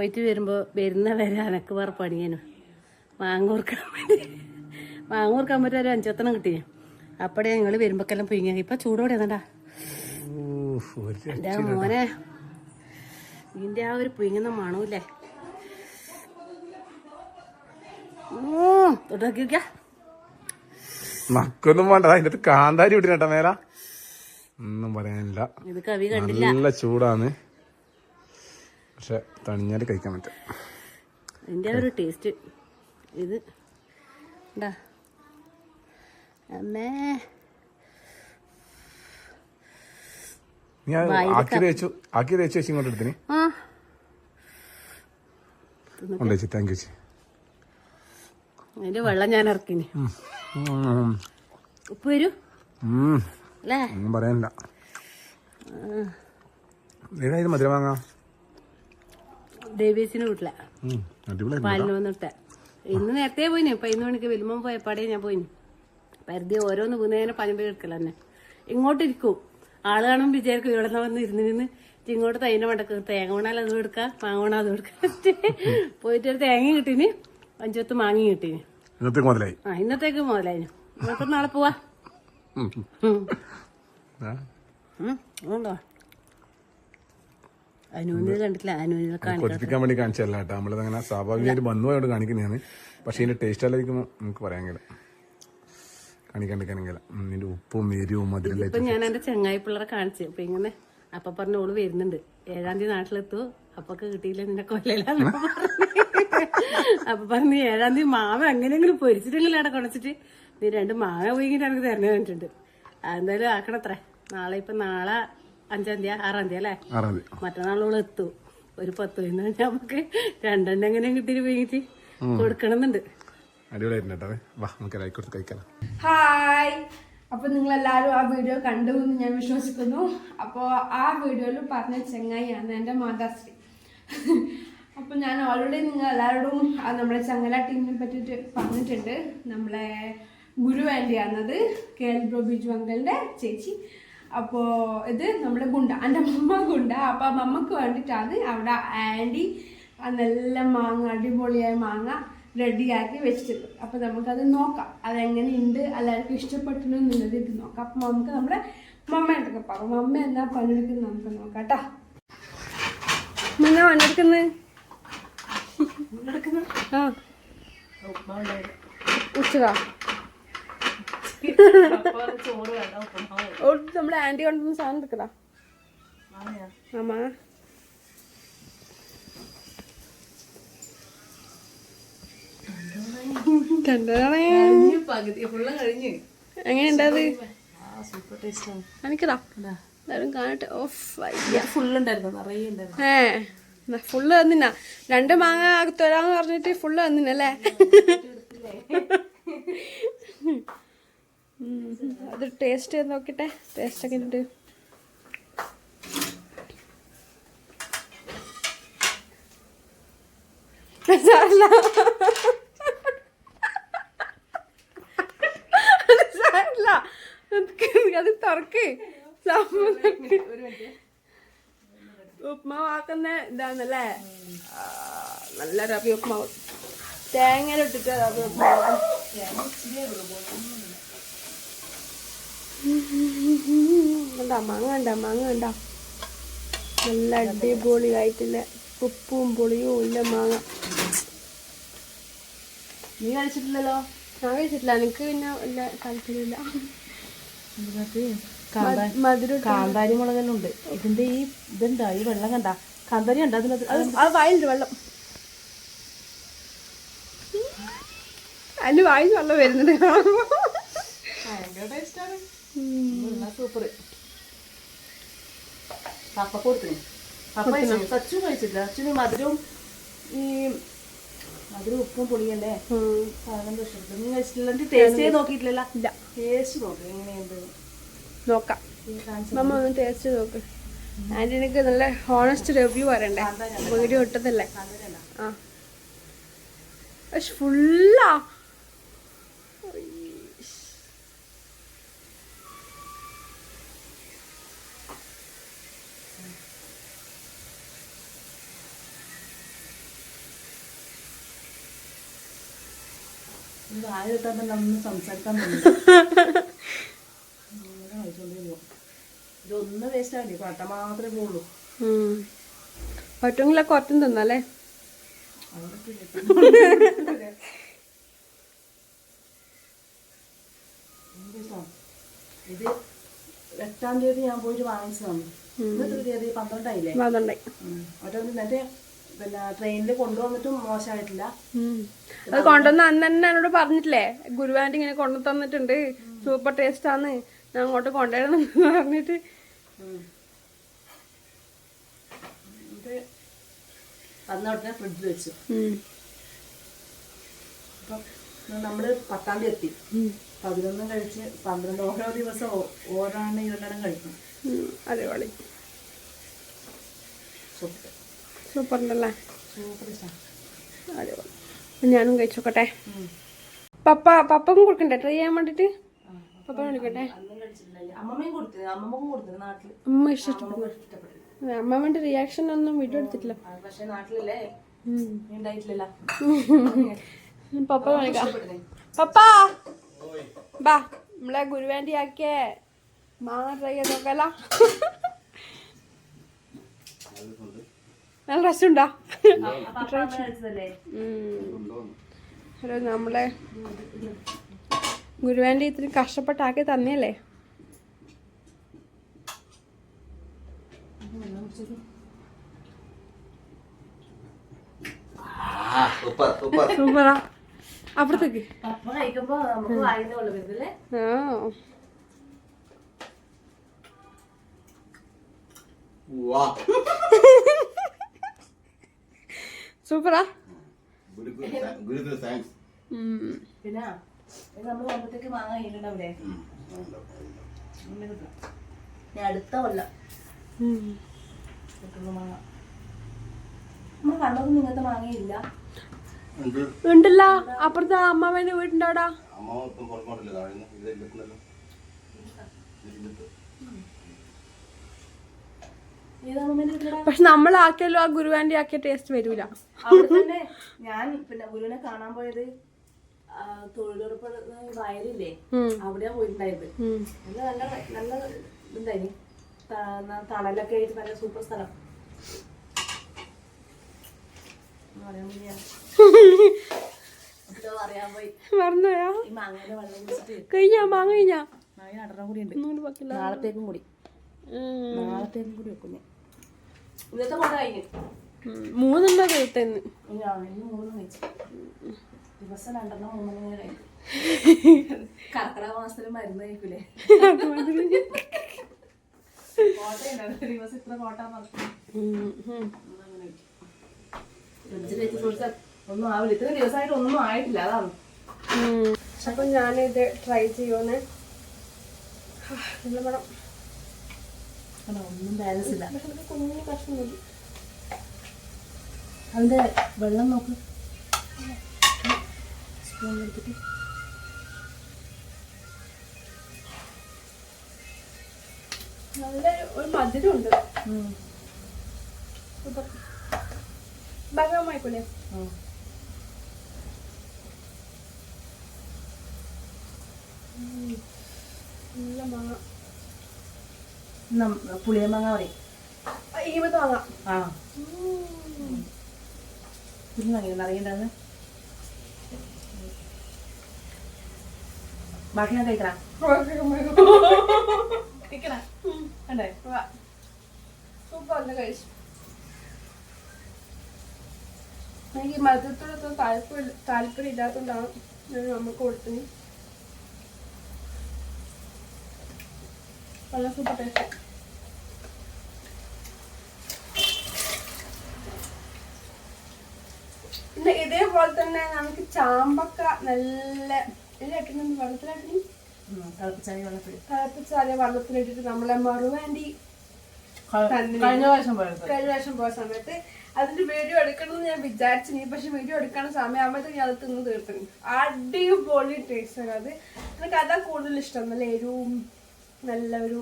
പോയിട്ട് വരുമ്പോ വരുന്ന വരെ അനക്ക് വേറെ പണിയനു. വാങ്ങൂർക്കാൻ വേണ്ടി. വാങ്ങൂർക്കാൻ കൊടുക്കാൻ പറ്റും ഒരു അഞ്ചെത്തണം കിട്ടി. അപ്പടെ ഞങ്ങൾ വരുമ്പോക്കെല്ലാം പുയ്ങ്ങ ഇപ്പൊ ചൂടോടെ ഒരു എന്റെ മോനെ. ഇതിന്റെ ആ ഒരു പുയ്ങ്ങുന്ന മണമില്ലേ തുടക്കിക്ക നക്കൊന്നും വേണ്ട അതിന്റെ കാന്താരി വിട്ടിനേട്ടാ മേല. ഒന്നും പറയാനില്ല. ഇത് കവി കണ്ടില്ല. നല്ല ചൂടാണ് പക്ഷെ തണിഞ്ഞാൽ കഴിക്കാൻ പറ്റും. അതിന്റെ ഒരു ടേസ്റ്റ് ഇത് എന്താ അമ്മേ. നീ അത് ആക്കി തേച്ചു ആക്കി തേച്ചു വെച്ച് ഇങ്ങോട്ട് എടുത്തിന്. ആ. കൊണ്ടുവച്ചു താങ്ക് യു ചേച്ചി. അതിന്റെ വെള്ളം ഞാൻ ഇറക്കിനി. ഉപ്പ് വരൂ. ഒന്നും പറയാനില്ല. ഏതായാലും മധുരം വാങ്ങാം ദേവീസിന് വീട്ടില. പാലിന് വന്നിട്ട്. ഇന്ന് നേരത്തെ പോയിന് പതിനൊന്ന് മണിക്ക് വരുമ്പോ പോയപ്പാടേ ഞാൻ പോയിന്. പരിധി ഓരോന്ന് വീണേനെ പഞ്ഞമ്പ് എടുക്കല തന്നെ. ഇങ്ങോട്ടിരിക്കും ആൾ കാണുമ്പോ വിചാരിക്കും ഇവിടെ നിന്ന് വന്ന് ഇരുന്ന് നിന്ന് ഇങ്ങോട്ട് തൈന മടക്ക് തേങ്ങ വേണാലും അത് കൊടുക്ക മാങ്ങ വേണാൽ അത് കൊടുക്ക പോയിട്ട് ഒരു തേങ്ങ കിട്ടീന്. അഞ്ചത്ത് മാങ്ങി കിട്ടീന്. ഇന്നത്തേക്ക് മുതലായി. ആ ഇന്നത്തേക്ക് മുതലായി നമുക്ക് നാളെ പോവാ. ഉണ്ടോ? കൊതിപ്പിക്കാൻ വേണ്ടി കാണിച്ചല്ല കേട്ടോ. നമ്മളിത് അങ്ങനെ സ്വാഭാവികമായിട്ട് വന്നു പോയോട് കാണിക്കുന്നതാണ്. പക്ഷെ ഇതിന്റെ ടേസ്റ്റ് അല്ലായിരിക്കും നമുക്ക് പറയാൻ കഴിയില്ല. ഇതിന്റെ ഉപ്പും എരിവും മധുരം ഞാൻ എന്റെ ചെങ്ങായി പിള്ളേരെ കാണിച്ചു. അപ്പൊ ഇങ്ങനെ അപ്പൊ പറഞ്ഞ ഓൾ വരുന്നുണ്ട്. ഏഴാം തീയതി നാട്ടിലെത്തു. അപ്പൊക്കെ കിട്ടിയില്ല നിന്റെ പറഞ്ഞു. അപ്പൊ പറഞ്ഞു ഏഴാം തീയതി മാവ എങ്ങനെയെങ്കിലും പൊരിച്ചിട്ടെങ്കിലും അവിടെ കുണച്ചിട്ട് നീ രണ്ട് മാങ്ങ പോയിങ്ങിട്ട് എനിക്ക് തരണ പറഞ്ഞിട്ടുണ്ട്. എന്തായാലും ആക്കണത്രേ. നാളെ ഇപ്പൊ നാളെ അഞ്ചാം തീയതി ആറാം തീയതി അല്ലേ? ആറാം തീയതി. മറ്റന്നാളോളം എത്തും. ഒരു പത്ത് മിനിറ്റ് നമുക്ക് രണ്ടെണ്ണം എങ്ങനെ കിട്ടിയിട്ട് പോയിട്ട് കൊടുക്കണമെന്നുണ്ട്. ഹായ്. അപ്പൊ നിങ്ങൾ എല്ലാവരും ആ വീഡിയോ കണ്ടു എന്ന് ഞാൻ വിശ്വസിക്കുന്നു. അപ്പോൾ ആ വീഡിയോയിൽ പറഞ്ഞ ചെങ്ങായിയാണ് എന്റെ മാതാശ്രീ അപ്പൊ ഞാൻ ഓൾറെഡി നിങ്ങൾ എല്ലാവരോടും നമ്മുടെ നമ്മളെ ചങ്ങല ടീമിനെ പറ്റിട്ട് പറഞ്ഞിട്ടുണ്ട്. നമ്മളെ ഗുരു വേണ്ടിയാണത്. കെ എൽ ബ്രോ ബിജു അങ്കലിന്റെ ചേച്ചി. അപ്പോൾ ഇത് നമ്മുടെ ഗുണ്ട. എന്റെ അമ്മ ഗുണ്ട. അപ്പോൾ ആ മമ്മക്ക് വേണ്ടിയിട്ടാണ് അവിടെ ആന്റി നല്ല മാങ്ങ അടിപൊളിയായ മാങ്ങ റെഡിയാക്കി വെച്ചിട്ടുണ്ട്. അപ്പോൾ നമുക്കത് നോക്കാം. അതെങ്ങനെ ഉണ്ട് എല്ലാവർക്കും ഇഷ്ടപ്പെട്ടു എന്നുള്ളത് ഇത് നോക്കാം. അപ്പോൾ നമുക്ക് നമ്മുടെ മമ്മയുടെ പറയാം മമ്മ എന്താ പണിയെടുക്കുന്നത് നമുക്ക് നോക്കാം കേട്ടോ. എന്നാ പണിയെടുക്കുന്നത്? ആ. ഉച്ചക നമ്മുടെ ആന്റി കൊണ്ടുവന്ന സാധനം എടുക്കടാ. ആമാ എങ്ങനെയുണ്ടത് എല്ലാവരും കാണട്ടെ. ഓഫ് ഏ ഫുള്ള് തന്നിന. രണ്ട് മാങ്ങ തരാന്ന് പറഞ്ഞിട്ട് ഫുള്ള് തന്നിനല്ലേ. അത് ടേസ്റ്റ് ചെയ്ത് നോക്കട്ടെ. ടേസ്റ്റ് ഒക്കെ ഉണ്ട്. സാരല്ല. അത് തുറക്ക്. സംഭവം തുറക്ക്. ഉപ്മാവ് ആക്കുന്ന ഇതാണല്ലേ? നല്ല റബി ഉപ്മാവ്. തേങ്ങ ഇട്ടിട്ട് റബി ഉപ്മാവ് കണ്ടാ മാങ്ങ കണ്ടാ മാങ്ങ കണ്ടാ നല്ല അടിപൊളിയായിട്ടില്ല ഉപ്പും പുളിയും ഇല്ല മാങ്ങ. നീ കഴിച്ചിട്ടില്ലല്ലോ? ഞാൻ കഴിച്ചിട്ടില്ല. എനിക്ക് പിന്നെ വല്ല താല്പര്യമില്ല? മധുരം കാന്താരി മുളകെല്ലാം ഉണ്ട് ഇതിന്റെ ഈ ഇതെന്താ? ഈ വെള്ളം കണ്ട? കാന്താരി ഉണ്ട് അതിനകത്ത് അത് അത് വായിലുണ്ട് വെള്ളം. അതിന് വായിൽ വെള്ളം വരുന്നുണ്ട് ഭയങ്കര ടേസ്റ്റാണ് സൂപ്പർ പപ്പ കൊടുത്തു പപ്പ സച്ചു കഴിച്ചില്ല അച്ഛന് മധുരവും ഈ മധുരം ഉപ്പും പൊടിയല്ലേ. സാധനം ഇഷ്ടപ്പെട്ടു നീ കഴിച്ചിട്ടില്ല? ടേസ്റ്റ് നോക്കിയിട്ടില്ല ടേസ്റ്റ് നോക്ക്. എങ്ങനെയുണ്ട്? നോക്കാം. മമ്മ ഒന്ന് ടേസ്റ്റ് നോക്ക്. ആന്റി എനിക്ക് നല്ല ഹോണസ്റ്റ് റിവ്യൂ പറയണ്ടേ? വീഡിയോ ഇട്ടതല്ലേ ആ. പക്ഷെ ഫുള്ളാ ആയ കിട്ടാൻ ഒന്നും സംസാരിക്കാൻ ഇതൊന്നും വേസ്റ്റ് ആവില്ലേ കൊട്ട മാത്രമേ പോകുള്ളൂ പറ്റുമെങ്കിലൊക്കെ കുറച്ചും തിന്നല്ലേ? ഇത് എട്ടാം തീയതി ഞാൻ പോയിട്ട് വാങ്ങിച്ചതാണ്. ഇന്നത്തെ തീയതി? പന്ത്രണ്ടായില്ലേ? പന്ത്രണ്ടായി. എന്നിട്ട് പിന്നെ ട്രെയിനിൽ കൊണ്ടുവന്നിട്ടും മോശമായിട്ടില്ല അത് കൊണ്ടുവന്ന അന്ന് തന്നെ എന്നോട് പറഞ്ഞിട്ടില്ലേ ഗുരുവാന്റെ ഇങ്ങനെ കൊണ്ടു തന്നിട്ടുണ്ട് സൂപ്പർ ടേസ്റ്റ് ആണ് ഞാൻ അങ്ങോട്ട് കൊണ്ടുവരണം പറഞ്ഞിട്ട്. എന്നിട്ട് ഫ്രിഡ്ജിൽ വെച്ചു. അപ്പം നമ്മൾ പത്താം തീയതി എത്തി. പതിനൊന്നും കഴിച്ച് പന്ത്രണ്ട് ഓരോ ദിവസം ഓരോണ്ണം ഇരുണ്ടെണ്ണം കഴിക്കും. ഉം, അടിപൊളി. സൂപ്പർ. ഇഷ്ടമാണ് അടിപൊളി. ഞാനും കഴിച്ചോക്കട്ടെ. പപ്പ പപ്പക്കും കൊടുക്കണ്ടേ? ട്രൈ ചെയ്യാൻ വേണ്ടിട്ട്? പപ്പ കൊടുക്കട്ടെ അമ്മമ്മയും കൊടുത്തില്ല അമ്മമ്മക്കും കൊടുത്തില്ല നാട്ടിൽ അമ്മ ഇഷ്ടപ്പെട്ടു. അമ്മമ്മന്റെ അമ്മ വേണ്ടി റിയാക്ഷൻ ഒന്നും വീഡിയോ എടുത്തിട്ടില്ല. പപ്പ പപ്പ! ബാ നമ്മളെ ഗുരുവേണ്ടി ആക്കിയേ. മാങ്ങ ട്രൈ ചെയ്ത് നോക്കാലോ. നല്ല റെസ്റ്റ് അപ്പൊ ഹലോ നമ്മളെ ഗുരുവാന്റെ ഇത്തിരി കഷ്ടപ്പെട്ടാക്കി തന്നെയല്ലേ? Super super. സൂപ്പറാ. അപ്പുറത്തേക്ക്. ആ. വാ സൂപ്പറാ. പിന്നെ നമ്മൾ വന്നത്തേക്ക് മാങ്ങ കയ്യിലുണ്ടാവില്ലേ ഞാൻ അടുത്ത കൊല്ലം. മാങ്ങ. നമ്മൾ കണ്ടതൊന്നും ഇങ്ങനത്തെ മാങ്ങയില്ല. ഉണ്ടല്ലോ. അപ്പുറത്തെ അമ്മാവേന്റെ വീടിന്റെ അവിടെ അമ്മ ഇപ്പം പുറകോട്ടില്ല താഴെ ഇത് നമ്മൾ ആക്കിയല്ലോ പക്ഷെ നമ്മളാക്കിയല്ലോ ആ ഗുരുവാന്റെ ആക്കിയ ടേസ്റ്റ് വരൂല. ഞാൻ പിന്നെ ഗുരുവിനെ കാണാൻ പോയത് തൊഴിലുറപ്പ് വയലില്ലേ. അവിടെയാ പോയിട്ടുണ്ടായത്. നല്ല നല്ല ഇതുണ്ടായി തണലൊക്കെ ആയിട്ട് നല്ല സൂപ്പർ സ്ഥലം. കഴിഞ്ഞാ? മാങ്ങ കഴിഞ്ഞാ? നാളത്തേക്കും കൂടി. നാളത്തേക്കും കൂടി വെക്കും ഞാൻ. ഇന്നത്തെ കൊണ്ട് കഴിഞ്ഞു. ഉം. മൂന്നെണ്ണം കഴിത്തെന്ന് ഇനി ആ, മൂന്ന് കഴിച്ചു. ദിവസം രണ്ടെണ്ണം മൂന്നെണ്ണം ഇങ്ങനെ കഴിക്കും. കർക്കിടക മാസത്തിൽ മരുന്ന് കഴിക്കൂലേ? കോട്ടയുണ്ടോ. ദിവസം ഇത്ര കോട്ട പറഞ്ഞു ഫ്രിഡ്ജിൽ വെച്ച് ഫ്രൂട്ട്സ് ഒന്നും ആവില്ല. ഇത്ര ദിവസമായിട്ട് ഒന്നും ആയിട്ടില്ല. അതാണ്. അപ്പൊ ഞാനിത് ട്രൈ ചെയ്യുമെന്ന് നല്ല മണം കണ്ടോ, ഒന്നും ബാലൻസ് ഇല്ല കുഞ്ഞു കഷ്ണം മതി അതിന്റെ വെള്ളം നോക്ക്. സ്പൂൺ എടുത്തിട്ട്. നല്ലൊരു ഒരു മധുരം ഉണ്ട് നല്ല ഭാഗമായിക്കൂലേ മാങ്ങ പുളിയമാങ്ങ പറയും ആ. കുഞ്ഞു വാങ്ങിയിരുന്നു അറിയണ്ടാന്ന് ബാക്കി ഞാൻ കഴിക്കണ കഴിക്കണ കണ്ടേ? സൂപ്പർ ഉണ്ട് കഴിച്ചു. എനിക്ക് മധുരത്തോടൊന്നും താല്പര്യം താല്പര്യം ഇല്ലാത്തതുകൊണ്ടാണ് ഞാൻ നമുക്ക് കൊടുത്തത്. വളരെ സൂപ്പർ ടേസ്റ്റ് പിന്നെ ഇതേപോലെ തന്നെ നമുക്ക് ചാമ്പക്ക നല്ല ഇതിലിട്ടിട്ട് വെള്ളത്തിലിട്ടി തിളപ്പിച്ചാൽ വെള്ളത്തിൽ തിളപ്പിച്ചാൽ വെള്ളത്തിലിട്ടിട്ട് നമ്മളെ മറുവാണ്ടി കഴിഞ്ഞ പ്രാവശ്യം പോയ സമയത്ത്. അതിന്റെ വീഡിയോ എടുക്കണമെന്ന് ഞാൻ വിചാരിച്ചു. നീ പക്ഷെ വീഡിയോ എടുക്കണ സമയമാകുമ്പോഴത്തേക്ക് ഞാൻ അത് തിന്ന് തീർത്തു. അടിപൊളി ടേസ്റ്റ് ആണ് അത്. എനിക്ക് അതാ കൂടുതൽ ഇഷ്ടം നല്ല എരിവും നല്ല ഒരു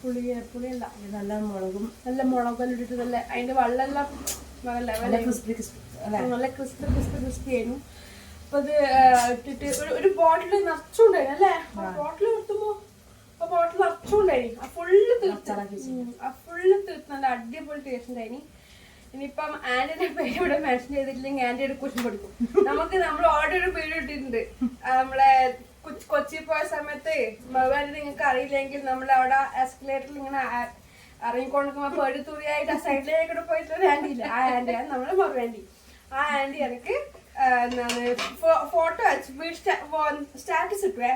പുളി പുളിയല്ല നല്ല മുളകും നല്ല മുളകെല്ലാം ഇട്ടിട്ട് നല്ല അതിന്റെ വെള്ളമെല്ലാം നല്ല ക്രിസ്പി ക്രിസ്പി നല്ല ക്രിസ്പി ക്രിസ്പി ക്രിസ്പി ആയിരുന്നു. അപ്പൊ അത് ഇട്ടിട്ട് ഒരു ഒരു ബോട്ടിൽ നിറച്ചുണ്ടായിരുന്നു അല്ലേ? ബോട്ടിൽ നിർത്തുമ്പോ ആ ബോട്ടിൽ നിറച്ചുണ്ടായി ആ ഫുള്ള് തീർത്ത് ആ ഫുള്ള് തീർത്ത് നല്ല അടിപൊളി ടേസ്റ്റ് ഉണ്ടായിനി ഇനിയിപ്പം ആന്റിന്റെ പേര് ഇവിടെ മെൻഷൻ ചെയ്തിട്ടില്ലെങ്കിൽ ആന്റി ഒരു കുശം കൊടുക്കും. നമുക്ക് നമ്മൾ ഓൾറെഡി ഒരു പേര് ഇട്ടിട്ടുണ്ട് നമ്മളെ കൊച്ചി- പോയ സമയത്ത് ഭഗവാൻ നിങ്ങൾക്ക് അറിയില്ലെങ്കിൽ നമ്മൾ അവിടെ എസ്കലേറ്ററിൽ ഇങ്ങനെ ഇറങ്ങിക്കൊണ്ടിരിക്കുമ്പോൾ ഇറങ്ങിക്കൊണ്ടിരിക്കുമ്പോ പേടി തുറിയായിട്ട് ആ സൈഡിലേക്ക് പോയിട്ട് ഒരു ആന്റി ഇല്ല? ആ ആന്റിയാണ് നമ്മൾ മറുവാന്റി ആ ആന്റി എനിക്ക് എന്താണ് ഫോട്ടോ വെച്ച് സ്റ്റാറ്റസ് ഇട്ടുവേ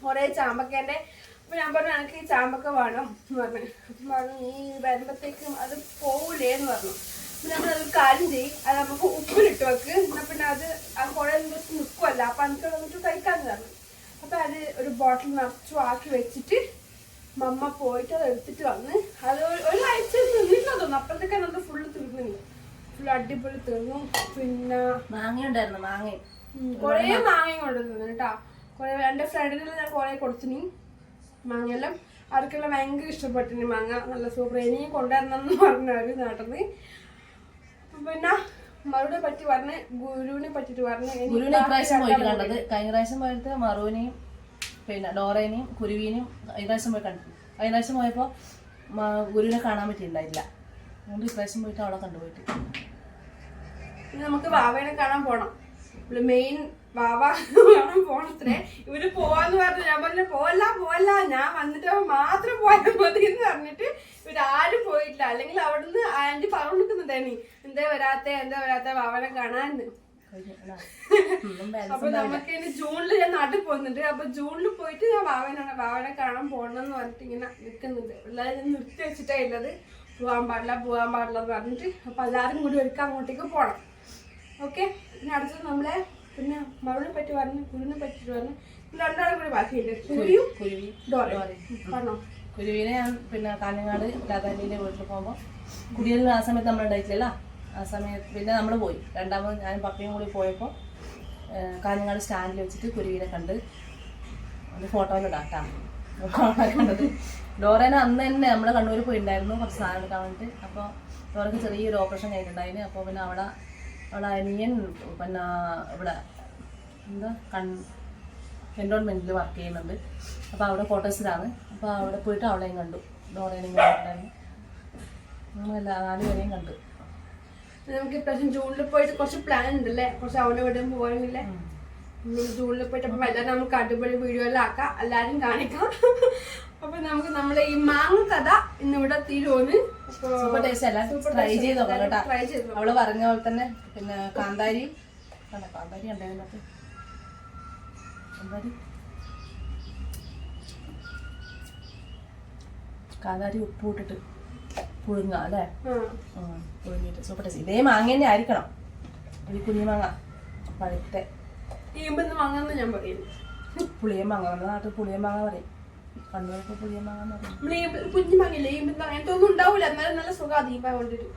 കുറേ ചാമ്പക്കേന്റെ. അപ്പൊ ഞാൻ പറഞ്ഞു എനിക്ക് ഈ ചാമ്പക്ക വേണം. എന്ന് പറഞ്ഞു. അപ്പം പറഞ്ഞു നീ വരുമ്പത്തേക്കും അത് പോവില്ലേ എന്ന് പറഞ്ഞു. അപ്പം നമ്മൾ അതൊരു കാര്യം ചെയ്യും. അത് നമുക്ക് ഉപ്പിലിട്ട് വെക്ക്. എന്നാൽ പിന്നെ അത് ആ കുഴൽ നിൽക്കുമല്ല അപ്പൊ എനിക്ക് വന്നിട്ട് കഴിക്കാമെന്ന് പറഞ്ഞു. അപ്പൊ അത് ഒരു ബോട്ടിൽ നിറച്ചു ആക്കി വെച്ചിട്ട് മമ്മ പോയിട്ട് അത് എടുത്തിട്ട് വന്ന്. അത് ഒരു- ഒരാഴ്ച നിന്നില്ല തോന്നുന്നു. അപ്പോഴത്തേക്ക് നമുക്ക് ഫുള്ള് തീർന്നില്ല. ഫുള്ള് അടിപൊളി തീർന്നു. പിന്നെ മാങ്ങ. ഉണ്ടായിരുന്നു മാങ്ങ കുറേ മാങ്ങയും കൊണ്ടുവന്നു കേട്ടാ കുറേ എന്റെ ഫ്രണ്ടിനെല്ലാം ഞാൻ കുറേ കൊടുത്തിനി മാങ്ങയെല്ലാം. അവർക്കെല്ലാം ഭയങ്കര ഇഷ്ടപ്പെട്ടിനി മാങ്ങ. നല്ല സൂപ്പർ. ഇനിയും കൊണ്ടുവരണം എന്ന് പറഞ്ഞു അവർ നാട്ടിൽ നിന്ന്. പിന്നെ മറുപടി പറ്റി പറഞ്ഞ് ഗുരുവിനെ പറ്റിട്ട് പറഞ്ഞ് ഗുരുവിനെ ഇപ്രാവശ്യം പോയിട്ട് കണ്ടത് കഴിഞ്ഞ പ്രാവശ്യം പോയിട്ട് മറുവിനെയും പിന്നെ ഡോറേനെയും കുരുവിനെയും കഴിഞ്ഞ പ്രാവശ്യം പോയി കണ്ടു കഴിഞ്ഞ പ്രാവശ്യം പോയപ്പോൾ ഗുരുവിനെ കാണാൻ പറ്റിയിട്ടുണ്ടായില്ല. അതുകൊണ്ട് ഇപ്രാവശ്യം പോയിട്ട് അവളെ കണ്ടുപോയിട്ട്. നമുക്ക് വാവേനെ കാണാൻ പോണം. മെയിൻ വാവ കാണാൻ പോണത്രേ. ഇവർ പോവാന്ന് പറഞ്ഞു ഞാൻ പറഞ്ഞു പോവല്ല പോവല്ല. ഞാൻ വന്നിട്ട് മാത്രം പോയാൽ മതി എന്ന് പറഞ്ഞിട്ട് ഇവരാരും പോയിട്ടില്ല. അല്ലെങ്കിൽ അവിടുന്ന് ആന്റി പറഞ്ഞു നിൽക്കുന്നുണ്ടായി എന്താ വരാത്ത എന്താ വരാത്ത? വാവനെ കാണാന്ന് അപ്പൊ നമുക്ക് ഇനി ജൂണിൽ ഞാൻ നാട്ടിൽ പോകുന്നുണ്ട്. അപ്പൊ ജൂണിൽ പോയിട്ട് ഞാൻ വാവനാണ് വാവനെ കാണാൻ പോകണം എന്ന് പറഞ്ഞിട്ട് ഇങ്ങനെ നിൽക്കുന്നുണ്ട്. എല്ലാവരും ഞാൻ നിർത്തി വെച്ചിട്ടേ ഉള്ളത്. പോവാൻ പാടില്ല പോവാൻ പാടില്ല എന്ന് പറഞ്ഞിട്ട് അപ്പൊ എല്ലാവരും കൂടി ഒരുക്കാൻ അങ്ങോട്ടേക്ക് പോകണം ഓക്കെ? പിന്നെ അടുത്തത് നമ്മളെ പിന്നെ മറുവിനെ പറ്റി പറഞ്ഞു കുരുവിനെ പറ്റിട്ട് പറഞ്ഞു. രണ്ടാളും കൂടി ബാക്കിയില്ലേ കുരുവി. പറഞ്ഞോ? കുരുവിനെ ഞാൻ പിന്നെ കാഞ്ഞങ്ങാട് ദാദാജിന്റെ വീട്ടിൽ പോകുമ്പോൾ കുടിയേലിന് ആ സമയത്ത് നമ്മൾ ഉണ്ടായിട്ടില്ല ആ സമയത്ത് പിന്നെ നമ്മൾ പോയി. രണ്ടാമത് ഞാൻ പപ്പയും കൂടി പോയപ്പോൾ കാഞ്ഞങ്ങാട് സ്റ്റാൻഡിൽ വെച്ചിട്ട് കുരുവിനെ കണ്ട് അത് ഫോട്ടോയിലിടാം കേട്ടോ കണ്ടത്. ഡോറേനെ അന്ന് തന്നെ നമ്മൾ കണ്ണൂർ പോയിണ്ടായിരുന്നു കുറച്ച് സാധനം എടുക്കാൻ വേണ്ടിയിട്ട് അപ്പോൾ ഡോറയ്ക്ക് ചെറിയൊരു ഓപ്പറേഷൻ കഴിഞ്ഞിട്ടുണ്ടായിരുന്നു അപ്പോൾ പിന്നെ അവിടെ അവിടെ അനിയൻ പിന്നെ ഇവിടെ എന്താ കൺ എൻറോൺമെന്റിൽ വർക്ക് ചെയ്യുന്നുണ്ട്. അപ്പോൾ അവിടെ ക്വാർട്ടേഴ്സിലാണ് അപ്പോൾ അവിടെ പോയിട്ട് അവളെയും കണ്ടു. ഡോറേനെയും കണ്ടിട്ടുണ്ടായിരുന്നു നമ്മളെല്ലാ നാലുപേരെയും കണ്ടു. നമുക്ക് ഇപ്രാവശ്യം ജൂണിൽ പോയിട്ട് കുറച്ച് പ്ലാൻ ഉണ്ടല്ലേ? കുറച്ച് അവിടെ ഇവിടെ പോകാനില്ലേ ജൂണിൽ പോയിട്ട് അപ്പം എല്ലാവരും നമുക്ക് അടിപൊളി വീഡിയോയിലാക്കാം എല്ലാം എല്ലാവരും കാണിക്കാം. അപ്പൊ നമുക്ക് നമ്മളെ ഈ മാങ്ങ കഥ ഇന്നിവിടെ തീരുവോന്ന് അപ്പൊ സൂപ്പർ ടേസ്റ്റ് അല്ല? ട്രൈ ചെയ്ത് നോക്കാം ട്രൈ ചെയ്ത് അവൾ പറഞ്ഞ പോലെ തന്നെ പിന്നെ കാന്താരി. കാന്താരി ഉണ്ടായിരുന്നത് കാന്താരി? കാന്താരി ഉപ്പ് ഇട്ടിട്ട് പുഴുങ്ങ അല്ലേ? പുഴുങ്ങിട്ട് പുഴുങ്ങിയിട്ട്. സൂപ്പർ ടേസ്റ്റ് ഇതേ മാങ്ങ തന്നെ ആയിരിക്കണം. ഒരു കുഞ്ഞു മാങ്ങ. പഴുത്തെ ഈമ്പെന്ന് വാങ്ങാന്ന് ഞാൻ പറയും. പുളിയ മാങ്ങ നമ്മുടെ നാട്ടിൽ പുളിയ മാങ്ങ പറയും. കണ്ണൂർക്ക് പുളിയ മാങ്ങ എന്ന് പറയും. നമ്മൾ ഈ കുഞ്ഞു മാങ്ങില്ലേ ഈമ്പെന്ന് അങ്ങനത്തെ ഒന്നും ഉണ്ടാവില്ല എന്നാലും നല്ല സുഖം ദീപ കൊണ്ടിട്ട്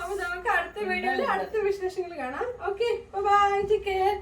അപ്പൊ നമുക്ക് അടുത്ത വീഡിയോയിൽ അടുത്ത വിശേഷങ്ങൾ കാണാം. Okay bye take care